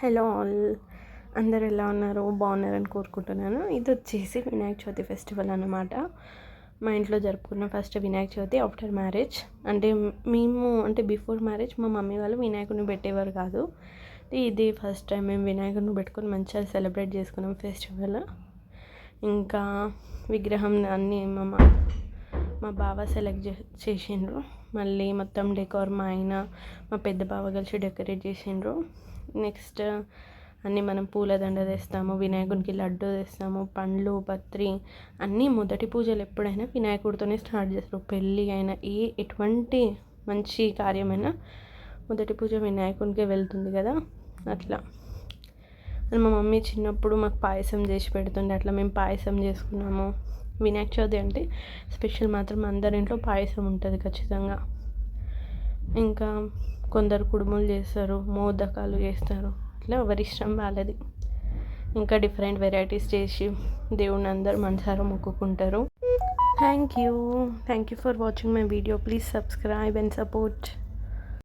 Hello all. అందరు ఎలా ఉన్నారు? బాగున్నారని కోరుకుంటున్నాను. ఇది వచ్చేసి వినాయక చవితి ఫెస్టివల్ అనమాట మా ఇంట్లో జరుపుకున్న first Vinayaka Chavithi after marriage. అంటే మేము అంటే బిఫోర్ మ్యారేజ్ మా మమ్మీ వాళ్ళు వినాయకుడిని పెట్టేవారు కాదు. ఇది ఫస్ట్ టైం మేము వినాయకుడిని పెట్టుకొని మంచిగా సెలబ్రేట్ చేసుకున్నాం ఫెస్టివల్. ఇంకా విగ్రహం అన్నీ మా మా బావ సెలెక్ట్ చే చేసిండ్రు. మళ్ళీ మొత్తం డెకోర్ మా ఆయన మా పెద్ద బావ కలిసి డెకరేట్ చేసిండ్రు. నెక్స్ట్ అన్నీ మనం పూలదండ తెస్తాము వినాయకునికి లడ్డు తెస్తాము పండ్లు పత్రి అన్నీ మొదటి పూజలు ఎప్పుడైనా వినాయకుడితోనే స్టార్ట్ చేస్తారు. పెళ్ళి అయినా ఏ ఎటువంటి మంచి కార్యమైనా మొదటి పూజ వినాయకునికే వెళ్తుంది కదా అట్లా. మా మమ్మీ చిన్నప్పుడు మాకు పాయసం చేసి పెడుతుండే అట్లా మేము పాయసం చేసుకున్నాము. వినాయక చవితి అంటే స్పెషల్ మాత్రం అందరి ఇంట్లో పాయసం ఉంటుంది ఖచ్చితంగా. ఇంకా కొందరు కుడుములు చేస్తారు మోదకాలు చేస్తారు. అట్లా ఎవరి ఇష్టం వాళ్ళది. ఇంకా డిఫరెంట్ వెరైటీస్ చేసి దేవుని అందరు మనసారా మొక్కుకుంటారు. Thank you. Thank you for watching my video. Please subscribe and support.